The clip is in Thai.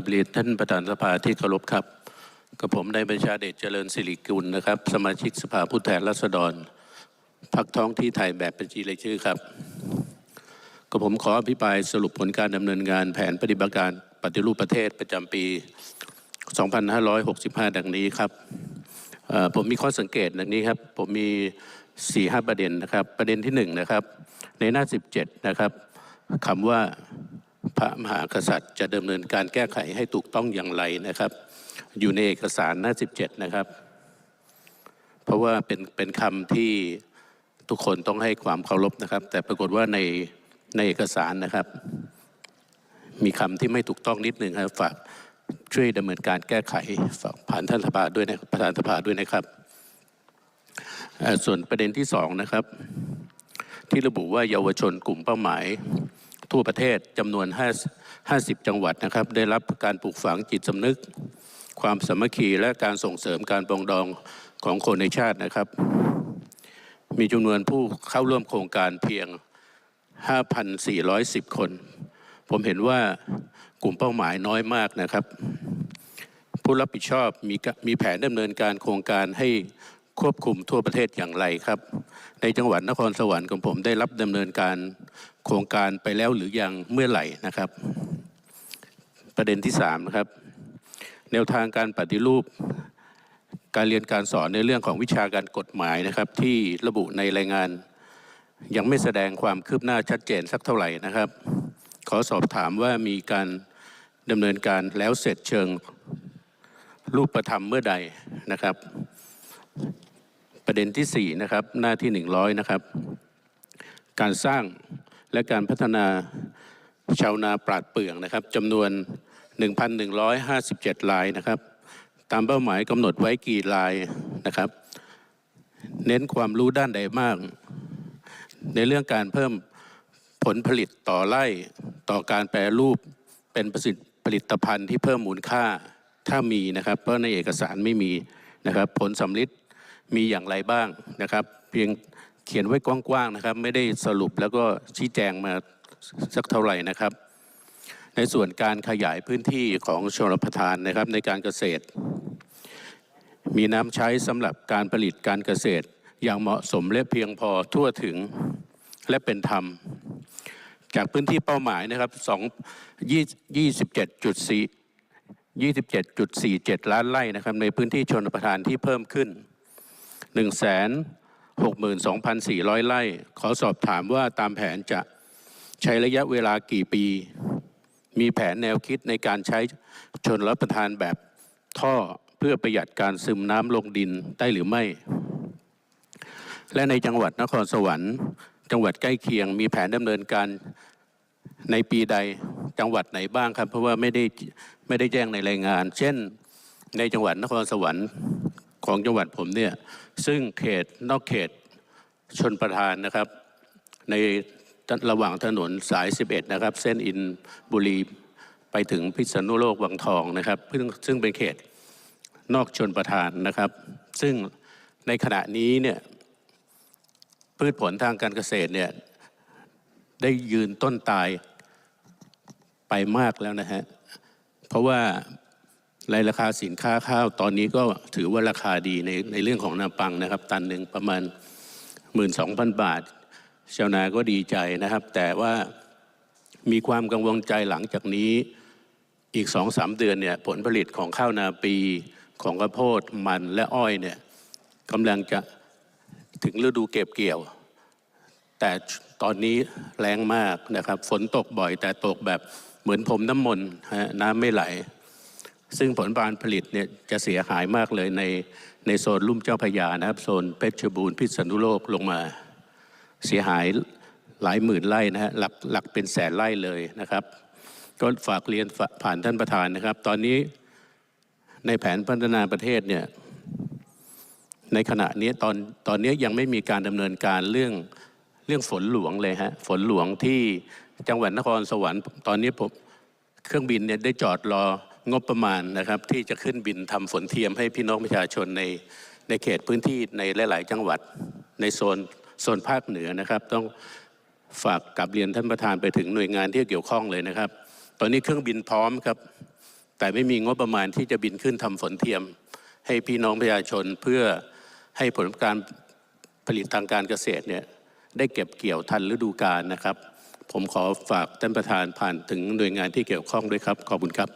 กับเรียนท่านประธานสภาที่เคารพครับ กับผมนายบัญชาเดชเจริญสิริกุลนะครับ สมาชิกสภาผู้แทนราษฎรพักท้องที่ไทยแบบบัญชีรายชื่อครับ กับผมขออภิปรายสรุปผลการดำเนินงานแผนปฏิบัติการปฏิรูปประเทศประจำปี 2565 ดังนี้ครับ ผมมีข้อสังเกตดังนี้ครับ ผมมี 4-5 ประเด็นนะครับ ประเด็นที่ 1 นะครับ ในหน้า 17 นะครับคำว่า พระมหากษัตริย์จะดำเนินการแก้ไขให้ถูกต้องอย่างไรนะครับ อยู่ในเอกสารหน้า 17 นะครับ เพราะว่าเป็นเป็นคำที่ทุกคนต้องให้ความเคารพนะครับ แต่ปรากฏว่าในในเอกสารนะครับ มีคำที่ไม่ถูกต้องนิดหนึ่งครับฝากช่วยดำเนินการแก้ไขฝากผ่านท่านสภาด้วยนะประธานสภาด้วยนะครับ ส่วนประเด็นที่สองนะครับ ที่ระบุว่าเยาวชนกลุ่มเป้าหมาย ทั่วประเทศจำนวน 50 จังหวัดนะครับ ได้รับการปลูกฝังจิตสำนึก ความสามัคคีและการส่งเสริมการปองดองของคนในชาตินะครับ มีจำนวนผู้เข้าร่วมโครงการเพียง 5,410 คน ผมเห็นว่ากลุ่มเป้าหมายน้อยมากนะครับ ผู้รับผิดชอบมีมีแผนดำเนินการโครงการให้ควบคุมทั่วประเทศอย่างไรครับ ในจังหวัดนครสวรรค์ของผมได้รับดำเนินการ โครงการไปแล้วหรือยังเมื่อไหร่นะครับ ประเด็นที่สามนะครับแนวทางการปฏิรูป การเรียนการสอนในเรื่องของวิชาการกฎหมายนะครับ ที่ระบุในรายงาน ยังไม่แสดงความคืบหน้าชัดเจนสักเท่าไหร่นะครับ ขอสอบถามว่ามีการดำเนินการแล้วเสร็จเชิงรูปธรรมเมื่อใดนะครับ ประเด็นที่ 4 นะครับ หน้าที่ 100 นะครับ การสร้าง และการพัฒนาชาวนาปราดเปรื่องนะครับจำนวน 1,157รายนะครับ ตามเป้าหมายกำหนดไว้กี่รายนะครับ เน้นความรู้ด้านใดมาก ในเรื่องการเพิ่มผลผลิตต่อไร่ต่อการแปรรูปเป็นประสิทธิผลิตภัณฑ์ที่เพิ่มมูลค่าถ้ามีนะครับ เพราะในเอกสารไม่มีนะครับ ผลสำลิดมีอย่างไรบ้างนะครับ เพียง เขียนไว้กว้างๆนะครับ ไม่ได้สรุปแล้วก็ชี้แจงมาสักเท่าไหร่นะครับ ในส่วนการขยายพื้นที่ของชลประทานนะครับในการเกษตร มีน้ำใช้สำหรับการผลิตการเกษตร อย่างเหมาะสมและเพียงพอทั่วถึงและเป็นธรรม จากพื้นที่เป้าหมายนะครับ2 27.4 27.47 ล้านไร่นะครับในพื้นที่ชนประทานที่เพิ่มขึ้น 62,400 ไร่ ขอสอบถามว่าตามแผนจะใช้ระยะเวลากี่ปี มีแผนแนวคิดในการใช้ชนรับประทานแบบท่อเพื่อประหยัดการซึมน้ำลงดินได้หรือไม่ และในจังหวัดนครสวรรค์ จังหวัดใกล้เคียง มีแผนดำเนินการในปีใดจังหวัดไหนบ้างครับ เพราะว่าไม่ได้ไม่ได้แจ้งในรายงาน เช่น ในจังหวัดนครสวรรค์ ของจังหวัดผมเนี่ยซึ่งเขตนอกเขตชนประทานนะครับ ในระหว่างถนนสาย 11 นะครับ เส้นอินบุรีไปถึงพิษณุโลกวังทองนะครับซึ่งซึ่งเป็นเขตนอกชนประทานนะครับ ซึ่งในขณะนี้เนี่ยพืชผลทางการเกษตรเนี่ยได้ยืนต้นตายไปมากแล้วนะฮะเพราะว่า ในราคาสินค้าข้าวตอนนี้ก็ถือว่าราคาดีในในเรื่องของนาปังนะครับ ตันหนึ่งประมาณ 12,000 บาท ชาวนาก็ดีใจนะครับ แต่ว่ามีความกังวลใจหลังจากนี้อีกสองสามเดือนเนี่ยผลผลิตของข้าวนาปีของข้าวโพดมันและอ้อยเนี่ยกำลังจะถึงฤดูเก็บเกี่ยว แต่ตอนนี้แรงมากนะครับ ฝนตกบ่อยแต่ตกแบบเหมือนผมน้ำมนต์น้ำไม่ไหล ซึ่งผลการผลิตเนี่ยจะเสียหายมากเลยในในโซนลุ่มเจ้าพยานะครับโซนเพชรบูรณ์พิษณุโลกลงมา เสียหายหลายหมื่นไร่นะฮะหลักหลักเป็นแสนไร่เลยนะครับ ก็ฝากเรียนผ่านท่านประธานนะครับ ตอนนี้ในแผนพัฒนาประเทศเนี่ยในขณะนี้ตอนตอนนี้ยังไม่มีการดำเนินการเรื่องเรื่องฝนหลวงเลยฮะฝนหลวงที่จังหวัดนครสวรรค์ ตอนนี้ผมเครื่องบินเนี่ยได้จอดรอ งบประมาณนะครับที่จะขึ้นบินทำฝนเทียมให้พี่น้องประชาชนในในเขตพื้นที่ในหลาย ๆ จังหวัดในโซนโซนภาคเหนือนะครับ ต้องฝากกับเรียนท่านประธานไปถึงหน่วยงานที่เกี่ยวข้องเลยนะครับ ตอนนี้เครื่องบินพร้อมครับ แต่ไม่มีงบประมาณที่จะบินขึ้นทำฝนเทียม ให้พี่น้องประชาชนเพื่อให้ผลการผลิตทางการเกษตรเนี่ยได้เก็บเกี่ยวทันฤดูกาลนะครับ ผมขอฝากท่านประธานผ่านถึงหน่วยงานที่เกี่ยวข้องด้วยครับ ขอบคุณครับ